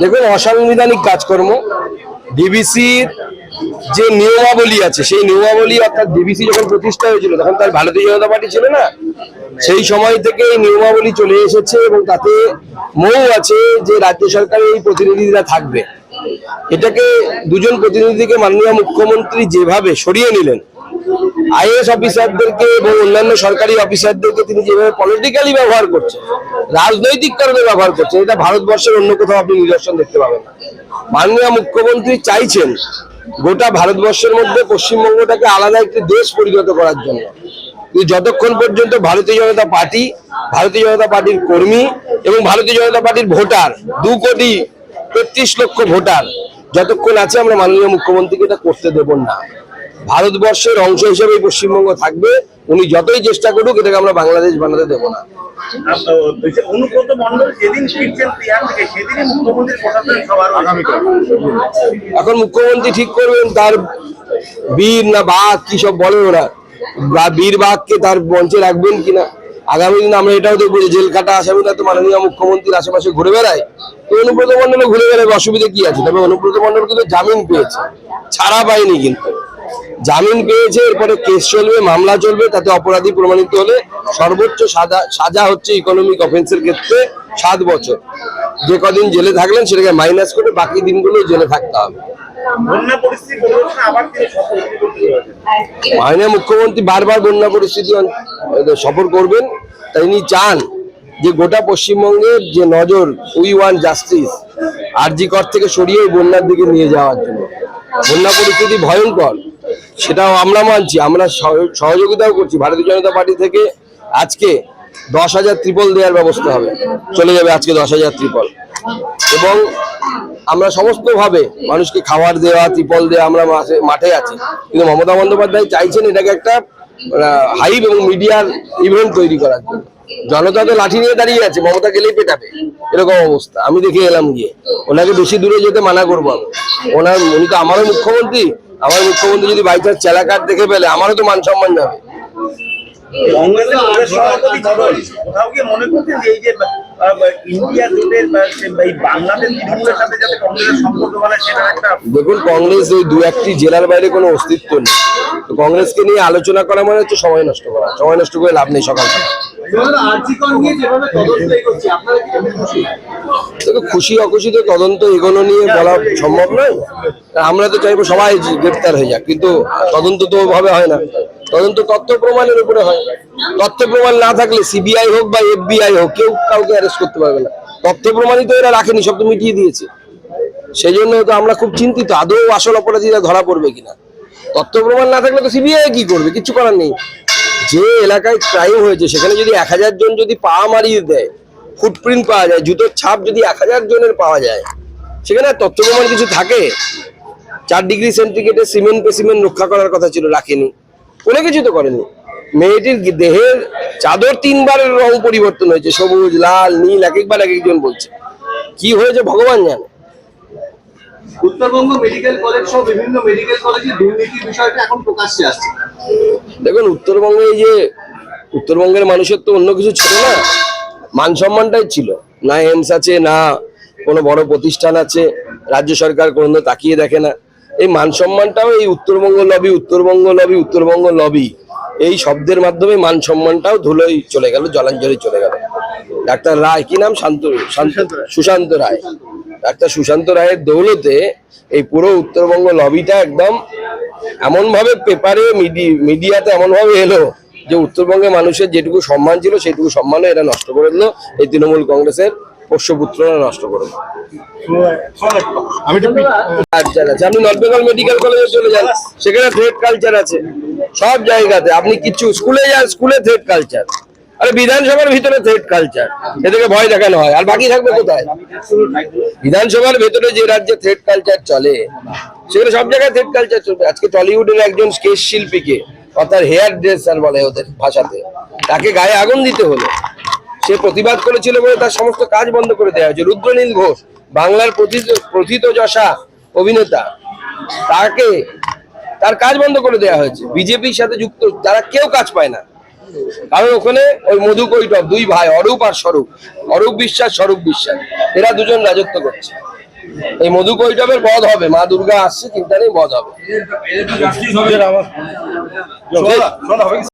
দেখুন, অসাংবিধানিক কাজকর্ম। ডিবিসির যে নিয়মাবলী আছে, সেই নিয়মাবলী অর্থাৎ ডিবিসি যখন প্রতিষ্ঠা হয়েছিল, তখন তার ভারতীয় জনতা পার্টি ছিল না? সেই সময় থেকে এই নিয়মাবলী চলে এসেছে এবং তাতে মৌ আছে যে রাজ্য সরকারের এই প্রতিনিধিরা থাকবে। এটাকে দুজন প্রতিনিধিকে মাননীয় মুখ্যমন্ত্রী যেভাবে সরিয়ে নিলেন আইএস অফিসারদেরকে এবং অন্যান্য সরকারি অফিসারদেরকে তিনি যেভাবে পলিটিক্যালি ব্যবহার করছেন, রাজনৈতিক কারণে ব্যবহার করছেন, এটা ভারতবর্ষের অন্য কোথাও আপনি নিদর্শন দেখতে পাবেন না। মাননীয় মুখ্যমন্ত্রী চাইছেন গোটা ভারতবর্ষের মধ্যে পশ্চিমবঙ্গটাকে আলাদা একটি দেশ পরিণত করার জন্য। যতক্ষণ পর্যন্ত ভারতীয় জনতা পার্টি, ভারতীয় জনতা পার্টির কর্মী এবং ভারতীয় জনতা পার্টির ভোটার, দু কোটি তেত্রিশ লক্ষ ভোটার, যতক্ষণ আছে আমরা মাননীয় মুখ্যমন্ত্রীকে এটা করতে দেব না। ভারতবর্ষের অংশ হিসেবে পশ্চিমবঙ্গ থাকবে। উনি যতই চেষ্টা করুক এটাকে আমরা বাংলাদেশ বানাতে দেবো না। অনুব্রত মন্ডল যেদিন ফিরছেন থেকে সেদিনই এখন মুখ্যমন্ত্রী ঠিক করবেন তার বীর না বাঘ কি সব বলে ওরা? বা বীর বাঘকে তার মঞ্চে রাখবেন কিনা? আগামী দিন আমরা এটাও দেখব যে জেল কাটা আসামিরা তো মাননীয় মুখ্যমন্ত্রীর আশেপাশে ঘুরে বেড়ায়। তো অনুব্রত মন্ডলে ঘুরে বেড়াবে অসুবিধা কি আছে? তবে অনুব্রত মন্ডল কিন্তু জামিন পেয়েছে। ছাড়া পায়নি কিন্তু। জামিন পেয়েছে এরপরে কেস চলবে মামলা চলবে তাতে অপরাধী প্রমাণিত হলে সর্বোচ্চ সাজা সাজা হচ্ছে ইকোনমিক অফেন্সের ক্ষেত্রে সাত বছর। যে কদিন জেলে থাকলেন সেটাকে মাইনাস করে বাকি দিনগুলো জেলে থাকতে হবে। মাননীয় মুখ্যমন্ত্রী বারবার বন্যা পরিস্থিতি সফর করবেন তাই তিনি চান যে গোটা পশ্চিমবঙ্গের যে নজর উই ওয়ান জাস্টিস আরজি কর থেকে সরিয়ে বন্যার দিকে নিয়ে যাওয়ার জন্য। বন্যা পরিস্থিতি ভয়ঙ্কর। সেটাও আমরা মানছি, আমরা সহ- সহযোগিতাও করছি। ভারতীয় জনতা পার্টি থেকে আজকে দশ হাজার ত্রিপল দেওয়ার ব্যবস্থা হবে। চলে যাবে আজকে দশ হাজার ত্রিপল। এবং আমরা সমস্তভাবে মানুষকে খাবার দেওয়া, ত্রিপল দেওয়া আমরা মাঠে আছি। কিন্তু মমতা বন্দ্যোপাধ্যায় চাইছেন এটাকে একটা হাইপ এবং মিডিয়ার ইভেন্ট তৈরি করার জন্য। জনতা তো লাঠি নিয়ে দাঁড়িয়ে আছে, মমতা গেলেই পেটাবে। এরকম অবস্থা। আমি দেখে এলাম গিয়ে। ওনাকে বেশি দূরে যেতে মানা করব আমি। ওনার, উনি তো আমারও মুখ্যমন্ত্রী। আমার মুখ্যমন্ত্রী যদি বাই চান্স চেলাকাট দেখে পেলে আমারও তো মান সম্মান যাবে মনে এই এই দেখুন কংগ্রেস ওই দু একটি জেলার বাইরে কোনো অস্তিত্ব নেই। তো কংগ্রেসকে নিয়ে আলোচনা করা মানে হচ্ছে সময় নষ্ট করা। সময় নষ্ট করে লাভ নেই সকাল খুশি? খুশি তদন্ত এগোনো নিয়ে বলা সম্ভব নয়। আমরা তো চাইব সবাই গ্রেপ্তার হয়ে যাক, কিন্তু তদন্ত তো ভাবে হয় না। তদন্ত তথ্য প্রমাণের উপরে হয়। তথ্য প্রমাণ না থাকলে সিবিআই হোক বা এফবিআই হোক, কেউ কাউকে অ্যারেস্ট করতে পারবে না। তথ্য প্রমাণই তো এরা রাখেনি, সব তো মিটিয়ে দিয়েছে। সেই জন্য তো আমরা খুব চিন্তিত, আদৌ আসল অপরাধীরা ধরা পড়বে কিনা। তথ্য প্রমাণ না থাকলে তো সিবিআই কি করবে কিছু করার নেই। যে এলাকায় ক্রাইম হয়েছে, সেখানে যদি এক হাজার জন যদি পা মারিয়ে দেয় ফুটপ্রিন্ট পাওয়া যায়, জুতোর ছাপ যদি এক হাজার জনের পাওয়া যায়, সেখানে তথ্য প্রমাণ কিছু থাকে? চার ডিগ্রি সেন্টিগ্রেডে সিমেন্ট পেসিমেন্ট রক্ষা করার কথা ছিল রাখেনি। কোনো কিছু তো করেনি। মেয়েটির দেহের চাদর তিনবারের রং পরিবর্তন হয়েছে সবুজ লাল নীল এক একবার এক একজন বলছে। কি হয়েছে ভগবান জানে? উত্তরবঙ্গ মেডিকেল কলেজ সহ বিভিন্ন মেডিকেল কলেজে দুর্নীতির বিষয়টা এখন প্রকাশ্যে আসছে। দেখুন উত্তরবঙ্গে এই যে উত্তরবঙ্গের মানুষের তো অন্য কিছু ছিল না মান সম্মানটাই ছিল। না এমস আছে না কোনো বড় প্রতিষ্ঠান আছে রাজ্য সরকার কোনো তাকিয়ে দেখে না। এই মান সম্মানটাও এই Uttarbanga lobby Uttarbanga lobby Uttarbanga lobby এই শব্দের মাধ্যমে মান সম্মানটাও ধুলোই চলে গেল জলাঞ্জলি চলে গেল। ডাক্তার রায় কি নাম? শান্ত শান্ত সুশান্ত রায়। ডাক্তার সুশান্ত রায়ের দৌলতে এই পুরো উত্তরবঙ্গ লবিটা একদম এমন ভাবে পেপারে মিডিয়াতে এমন ভাবে এলো যে উত্তরবঙ্গের মানুষের যেটুকু সম্মান ছিল সেটুকু সম্মানও এরা নষ্ট করে দিল। এই তৃণমূল কংগ্রেসের পোষ্যপুত্ররা নষ্ট করে দিল কালচার আছে। আপনি নর্থ বেঙ্গল মেডিকেল কলেজে চলে যান। সেখানে থ্রেড কালচার আছে। সব জায়গাতে। আপনি কিছু স্কুলে যান স্কুলে থ্রেড কালচার আরে বিধানসভার ভিতরে থ্রেড কালচার এদেরকে ভয় দেখানো হয়। আর বাকি থাকবে কোথায়? বিধানসভার ভেতরে যে রাজ্যে থ্রেড কালচার চলে সেখানে সব জায়গায় থ্রেড কালচার চলবে। আজকে টলিউডের একজন স্কেচ শিল্পীকে অর্থাৎ হেয়ার ড্রেসার বলে ওদের ভাষাতে তাকে গায়ে আগুন দিতে হলো। সে প্রতিবাদ করেছিল বলে তার সমস্ত কাজ বন্ধ করে দেওয়া হয়েছে। রুদ্রনীল ঘোষ বাংলার প্রথিত যশা অভিনেতা তাকে তার কাজ বন্ধ করে দেওয়া হয়েছে। বিজেপির সাথে যুক্ত তারা কেউ কাজ পায় না। কারণ ওখানে ওই মধু কৈটব দুই ভাই অরূপ আর স্বরূপ। অরূপ বিশ্বাস স্বরূপ বিশ্বাস। এরা দুজন রাজত্ব করছে। এই মধু কৈটবের বধ হবে। মা দুর্গা আসছে চিন্তা নেই বধ হবে।